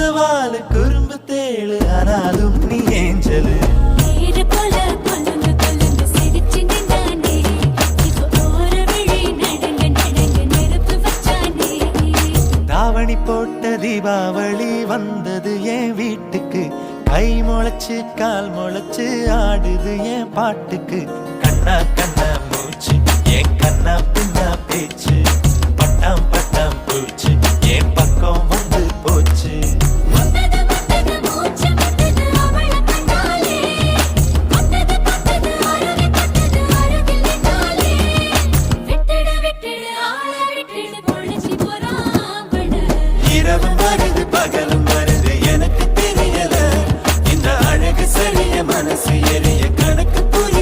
அந்த வாழு குறும்பு தேழு ஆனாலும் நீ ஏஞ்சலு. தாவணி போட்ட தீபாவளி வந்தது என் வீட்டுக்கு. கை முளைச்சு கால் முளைச்சு ஆடுது என் பாட்டுக்கு. கண்ணா இரவும் வருது பகல்